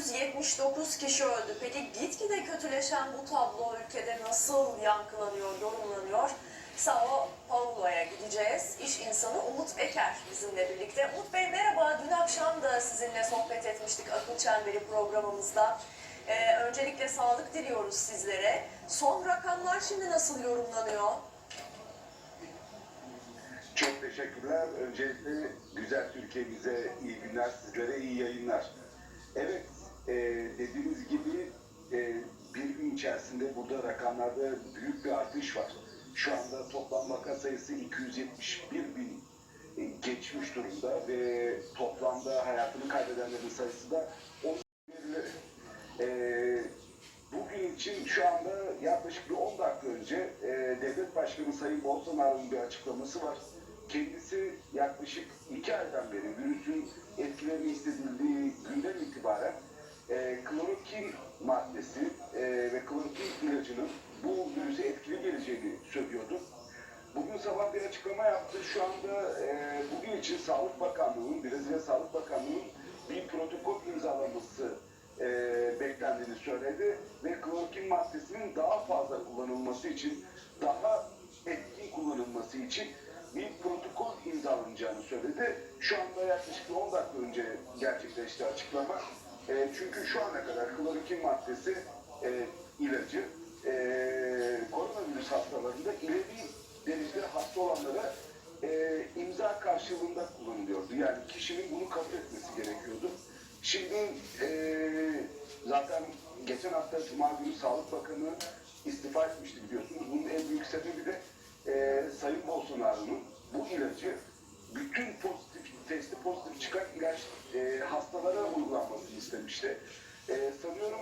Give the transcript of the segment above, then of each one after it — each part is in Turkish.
279 kişi öldü. Peki gitgide kötüleşen bu tablo ülkede nasıl yankılanıyor, yorumlanıyor? Sao Paulo'ya gideceğiz. İş insanı Umut Beker bizimle birlikte. Umut Bey merhaba. Dün akşam da sizinle sohbet etmiştik Akıl Çemberi programımızda. Ee, öncelikle sağlık diliyoruz sizlere. Son rakamlar şimdi nasıl yorumlanıyor? Çok teşekkürler. Öncelikle güzel Türkiye'mize iyi günler, sizlere iyi yayınlar. Evet, e, dediğiniz gibi e, bir gün içerisinde burada rakamlarda büyük bir artış var. Şu anda toplam vaka sayısı 271 bin e, geçmiş durumda ve toplamda hayatını kaybedenlerin sayısı da 10 birileri. E, bugün için şu anda yaklaşık bir 10 dakika önce e, Devlet Başkanı Sayın Bolsonaro'nun bir açıklaması var. Kendisi yaklaşık 2 aydan beri virüsün etkilerini hissedildiği günden itibaren e, klorokin maddesi e, ve klorokin ilacının bu virüse etkili geleceğini söylüyordu. Bugün sabah bir açıklama yaptı. Şu anda e, bugün için Sağlık Bakanlığı'nın, Brezilya Sağlık Bakanlığı'nın bir protokol imzalaması e, beklendiğini söyledi ve klorokin maddesinin daha fazla kullanılması için, daha etkin kullanılması için bir protokol imzalanacağını söyledi. Şu anda yaklaşık bir 10 dakika önce gerçekleşti açıklama. E, çünkü şu ana kadar klorokin maddesi e, ilacı e, koronavirüs hastalarında ileri derecede hasta olanlara e, imza karşılığında kullanılıyordu. Yani kişinin bunu kabul etmesi gerekiyordu. Şimdi e, zaten geçen hafta Cuma günü Sağlık Bakanı istifa etmişti biliyorsunuz. Bunun en büyük sebebi de e, Sayın Bolsonaro'nun bu ilacı bütün pozitif, testi pozitif çıkan ilaç e, hastalara uygulanmasını istemişti. E, sanıyorum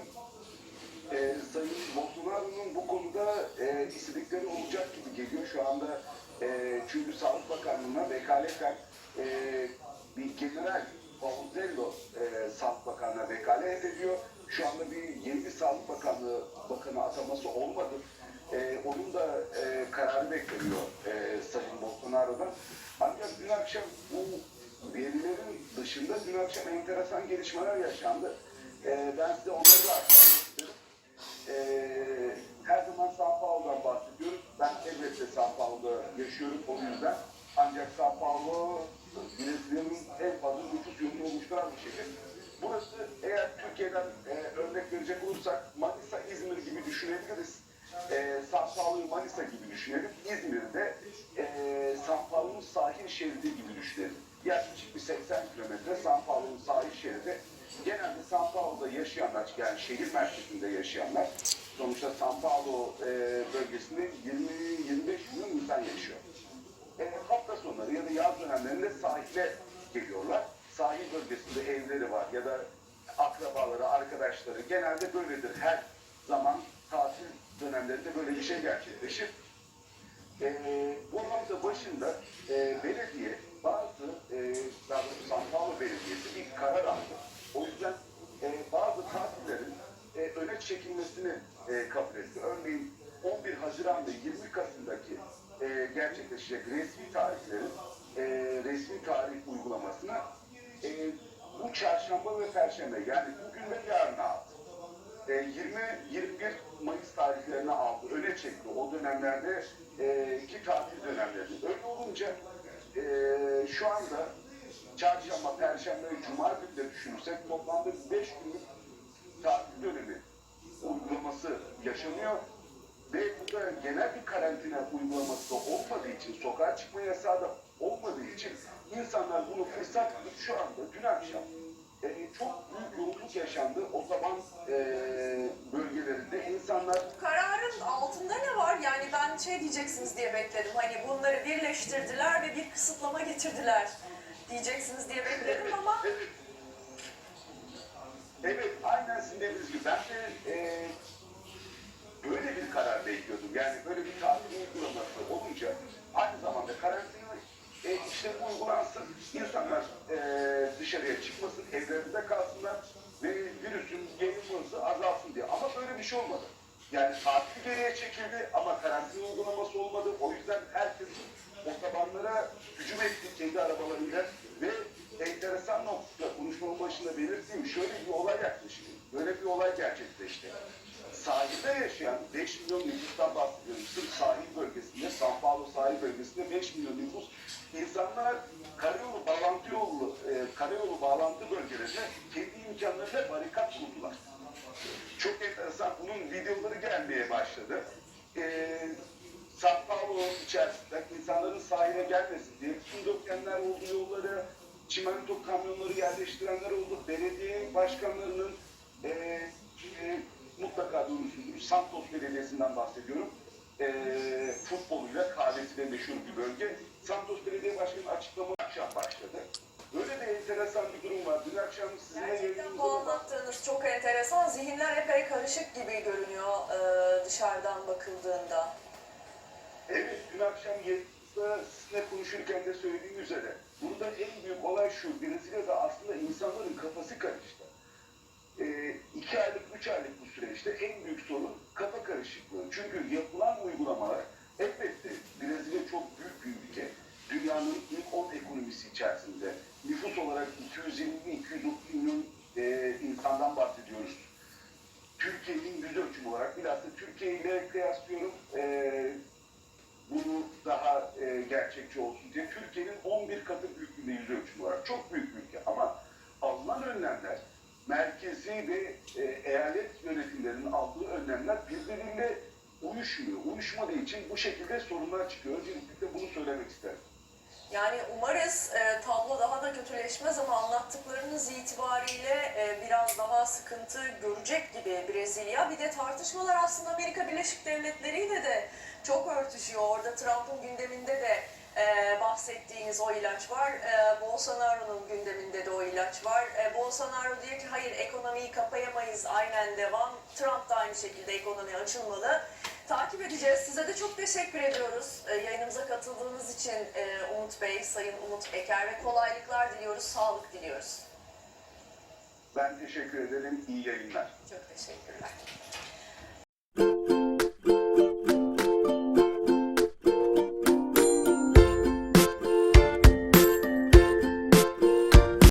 e, Sayın Bolsonaro'nun bu konuda e, istedikleri olacak gibi geliyor. Şu anda e, çünkü Sağlık Bakanlığı'na vekaleten e, bir general Paulzello e, Sağlık Bakanlığı'na vekalet ediyor. Şu anda bir yeni bir Sağlık Bakanlığı Bakanı ataması olmadı. E, onun da e, kararı bekleniyor e, Sayın Bolsonaro'dan. Ancak dün akşam bu verilerin dışında dün akşam enteresan gelişmeler yaşandı. E, ben size onları da aktarmak isterim. Ee, her zaman Sao Paulo'dan bahsediyoruz. Ben elbette Sao Paulo'da yaşıyorum o yüzden. Ancak Sao Paulo Brezilya'nın en fazla nüfus yoğunluğu oluşturan bir şehir. Burası eğer Türkiye'den e, örnek verecek olursak Manisa, İzmir gibi düşünebiliriz. E, Sao Paulo'yu Manisa gibi düşünelim. İzmir'de e, Sao Paulo'nun sahil şeridi gibi düşünelim. Yaklaşık bir 80 kilometre Sao Paulo'nun sahil şeridi. Genelde Sao Paulo'da yaşayanlar, yani şehir merkezinde yaşayanlar, sonuçta Sao Paulo e, bölgesinde 20-25 milyon insan yaşıyor. E, hafta sonları ya da yaz dönemlerinde sahile geliyorlar. Sahil bölgesinde evleri var ya da akrabaları, arkadaşları genelde böyledir. Her zaman tatil dönemlerinde böyle bir şey gerçekleşir. E, bu hafta başında e, belediye bazı, e, Sao Paulo Belediyesi bir karar aldı. O yüzden e, bazı tatillerin e, öne çekilmesini e, kabul etti. Örneğin 11 Haziran ve 20 Kasım'daki e, gerçekleşecek resmi tarihlerin e, resmi tarih uygulamasına e, bu çarşamba ve perşembe yani bugün ve yarın aldı. E, 20-21 Mayıs tarihlerini aldı, öne çekti o dönemlerde e, iki tatil dönemlerini. Öyle olunca e, şu anda çarşamba, perşembe cuma günleri düşünürsek toplamda 5 günlük tatil dönemi uygulaması yaşanıyor. Ve bu da genel bir karantina uygulaması da olmadığı için, sokağa çıkma yasağı da olmadığı için insanlar bunu fırsat şu anda dün akşam e, çok büyük yoğunluk yaşandı. Otoban e, bölgelerinde insanlar Kararın altında ne var? Yani ben şey diyeceksiniz diye bekledim. Hani bunları birleştirdiler ve bir kısıtlama getirdiler diyeceksiniz diye bekledim ama Evet. Aynen sizin dediğiniz gibi. Ben de e, böyle bir karar bekliyordum. Yani böyle bir tatil uygulaması olunca aynı zamanda karantina e, işte uygulansın. İnsanlar e, dışarıya çıkmasın, evlerinde kalsınlar ve virüsün yayılması azalsın diye. Ama böyle bir şey olmadı. Yani tatil geriye çekildi ama karantina uygulaması olmadı. O yüzden herkes otobanlara hücum etti kendi arabalarıyla ve enteresan nokta konuşmamın başında belirttiğim şöyle bir olay yaklaşıyor. Böyle bir olay gerçekleşti. Sahilde yaşayan 5 milyon nüfustan bahsediyorum. Sırf sahil bölgesinde, San Paulo sahil bölgesinde 5 milyon nüfus. İnsanlar karayolu bağlantı yolu, e, karayolu bağlantı bölgelerinde kendi imkanlarıyla barikat kurdular. Çok enteresan. Bunun videoları gelmeye başladı. Ee, Sao Paulo içerisinde insanların sahile gelmesin diye su dökenler oldu yolları, çimento kamyonları yerleştirenler oldu. Belediye başkanlarının e, e, mutlaka duymuşsunuz. Santos Belediyesi'nden bahsediyorum. E, futboluyla, kahvesiyle meşhur bir bölge. Santos Belediye Başkanı açıklama akşam başladı. Böyle de enteresan bir durum var. Dün akşam sizinle Gerçekten bu anlattığınız çok enteresan. Zihinler epey karışık gibi görünüyor e, dışarıdan bakıldığında. Evet, dün akşam yayında sizinle konuşurken de söylediğim üzere burada en büyük olay şu, Brezilya'da aslında insanların kafası karıştı. Ee, iki aylık, üç aylık bu süreçte en büyük sorun kafa karışıklığı. Çünkü yapılan uygulamalar elbette Brezilya çok büyük bir ülke. Dünyanın ilk 10 ekonomisi içerisinde nüfus olarak 220-230 milyon e, insandan bahsediyoruz. Türkiye'nin yüz ölçümü olarak bilhassa Türkiye ile kıyaslıyorum. E, bunu daha e, gerçekçi olsun diye Türkiye'nin 11 katı büyüklüğünde yüz ölçümü var. Çok büyük bir ülke ama alınan önlemler merkezi ve e, eyalet yönetimlerinin aldığı önlemler birbiriyle uyuşmuyor. Uyuşmadığı için bu şekilde sorunlar çıkıyor. Öncelikle bunu söylemek isterim. Yani umarız e, tablo daha da kötüleşmez ama anlattıklarınız itibariyle e, biraz daha sıkıntı görecek gibi Brezilya. Bir de tartışmalar aslında Amerika Birleşik Devletleri ile de çok örtüşüyor. Orada Trump'ın gündeminde de e, bahsettiğiniz o ilaç var. E, Bolsonaro'nun gündeminde de o ilaç var. E, Bolsonaro diyor ki hayır ekonomiyi kapayamayız aynen devam. Trump da aynı şekilde ekonomi açılmalı. Takip edeceğiz. Size de çok teşekkür ediyoruz. E, yayınımıza katıldığınız için e, Umut Bey, Sayın Umut Eker ve kolaylıklar diliyoruz, sağlık diliyoruz. Ben teşekkür ederim. İyi yayınlar. Çok teşekkürler.